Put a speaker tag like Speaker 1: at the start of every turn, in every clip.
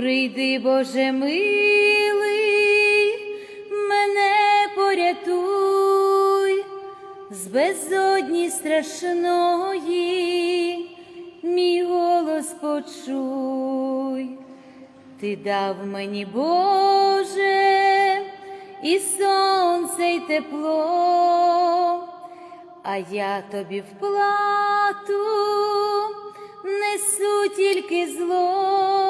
Speaker 1: Прийди, Боже милий, мене порятуй з безодні страшної, мій голос почуй. Ти дав мені, Боже, і сонце, й тепло, а я тобі в плату несу тільки зло,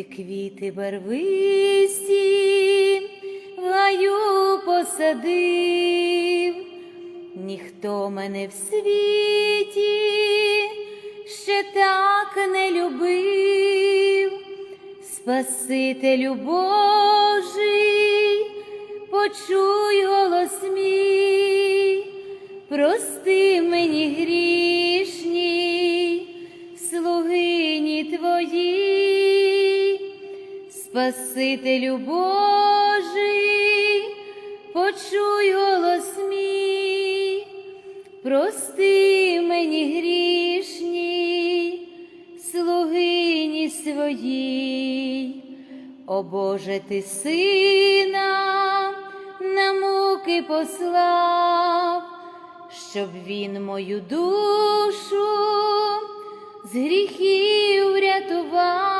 Speaker 1: ти квіти барвисті в гаю посадив, ніхто мене в світі ще так не любив, Спасителю Божий, почуй голос мій, прости мені грішній, Спасителю Божий, почуй голос мій, прости мені грішній, слугині своїй, о Боже, ти сина на муки послав, щоб він мою душу з гріхів врятував,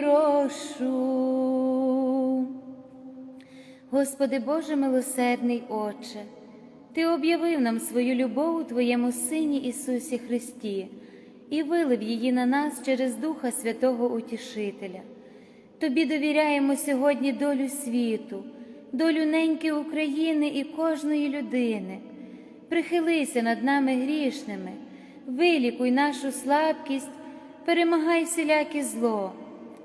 Speaker 1: прошу. Господи Боже милосердний Отче, Ти об'явив нам свою любов у Твоєму Сині Ісусі Христі і вилив її на нас через Духа Святого Утішителя. Тобі довіряємо сьогодні долю світу, долю неньки України і кожної людини. Прихилися над нами грішними, вилікуй нашу слабкість, перемагай всіляке зло,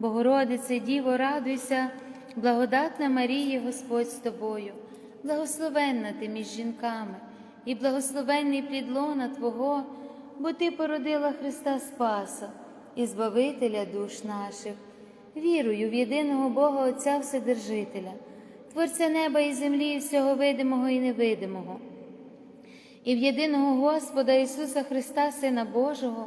Speaker 1: Богородице, Діво, радуйся, благодатна Марія, Господь з тобою, благословенна ти між жінками, і благословенний плід лона Твого, бо Ти породила Христа Спаса і Збавителя душ наших. Вірую в єдиного Бога Отця Вседержителя, Творця неба і землі, і всього видимого і невидимого, і в єдиного Господа Ісуса Христа, Сина Божого,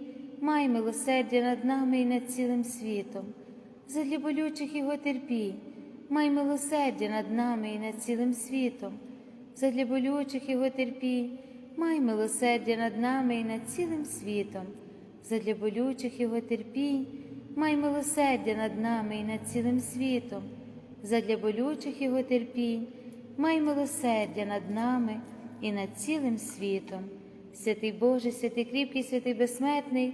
Speaker 1: май милосердя над нами і над цілим світом, задля болючих його терпінь, май милосердя над нами і над цілим світом, задля болючих його терпінь май милосердя над нами і над цілим світом, задля болючих його терпінь, май милосердя над нами і над цілим світом, задля болючих його терпінь, май милосердя над нами і над цілим світом. Святий Боже, святий кріпкий, святий безсмертний,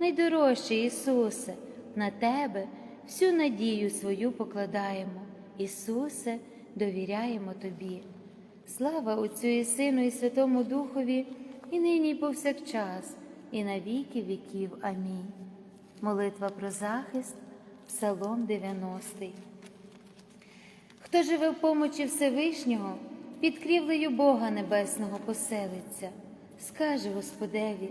Speaker 1: Найдорожче Ісусе, на Тебе всю надію свою покладаємо. Ісусе, довіряємо Тобі. Слава Отцю і Сину, і Святому Духові, і нині, і повсякчас, і на віки віків. Амінь. Молитва про захист, Псалом 90. Хто живе в помочі Всевишнього, під крівлею Бога Небесного поселиться, скаже Господеві,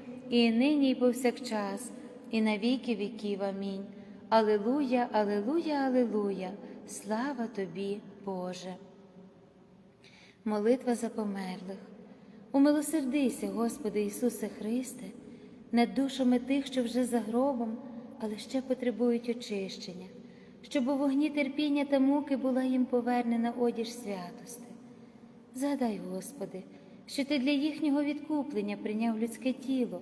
Speaker 1: і нині, і повсякчас, і на віки віків. Амінь. Алилуя, Алилуя, Алилуя, слава тобі, Боже. Молитва за померлих. Умилосердися, Господи Ісусе Христе, над душами тих, що вже за гробом, але ще потребують очищення, щоб у вогні терпіння та муки була їм повернена одіж святости. Згадай, Господи, що Ти для їхнього відкуплення прийняв людське тіло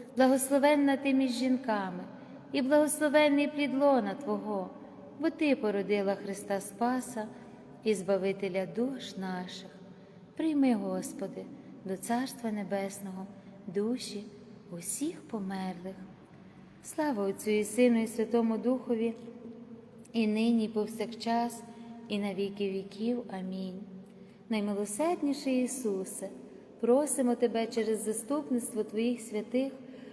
Speaker 1: благословенна ти між жінками, і благословенний плід лона Твого, бо Ти породила Христа Спаса і Збавителя душ наших. Прийми, Господи, до Царства Небесного, душі усіх померлих. Слава Отцю і Сину, і Святому Духові, і нині, і повсякчас, і на віки віків. Амінь. Наймилосердніший Ісусе, просимо Тебе через заступництво Твоїх святих,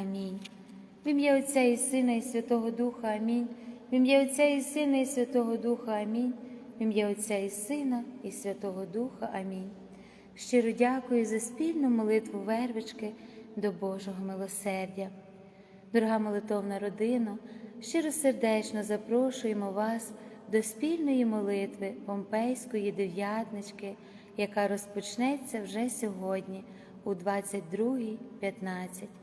Speaker 1: Амінь. В ім'я Отця і Сина, і Святого Духа Амінь. В ім'я Отця і Сина, і Святого Духа Амінь. В ім'я Отця і Сина, і Святого Духа Амінь. Щиро дякую за спільну молитву вервички до Божого милосердя. Дорога молитовна родина, щиросердечно запрошуємо вас до спільної молитви Помпейської дев'ятнички, яка розпочнеться вже сьогодні, у 22.15.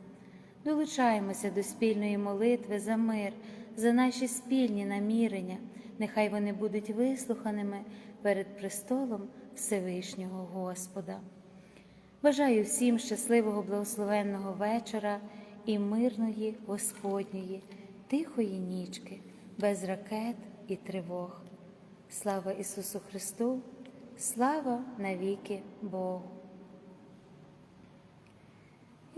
Speaker 1: Долучаємося до спільної молитви за мир, за наші спільні намірення. Нехай вони будуть вислуханими перед престолом Всевишнього Господа. Бажаю всім щасливого благословенного вечора і мирної Господньої, тихої нічки, без ракет і тривог. Слава Ісусу Христу, слава навіки Богу.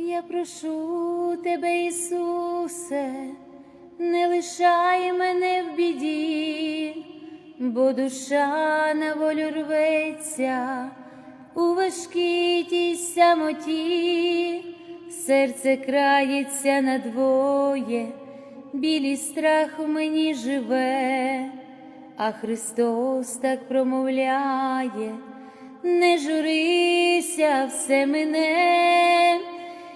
Speaker 1: Я прошу тебе, Ісусе, не лишай мене в біді, бо душа на волю рветься у важкій тій самоті, серце крається надвоє, білий страх в мені живе, а Христос так промовляє, не журися все мене.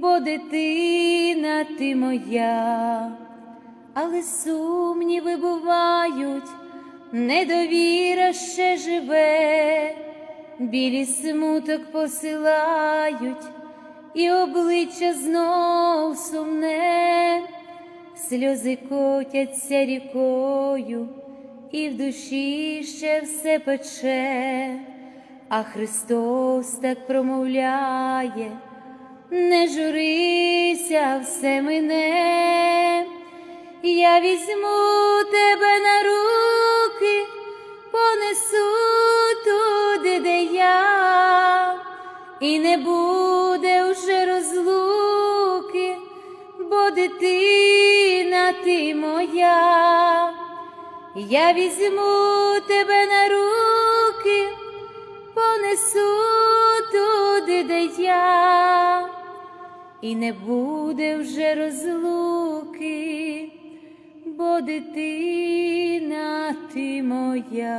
Speaker 1: бо дитина ти моя, але сумніви бувають, недовіра ще живе, білі смуток посилають, і обличчя знов сумне, сльози котяться рікою, і в душі ще все пече, а Христос так промовляє, не журися, все мине, я візьму тебе на руки, понесу туди, де я, і не буде вже розлуки, бо дитина ти моя, я візьму тебе на руки, понесу туди, де я, і не буде вже розлуки, бо дитина ти моя.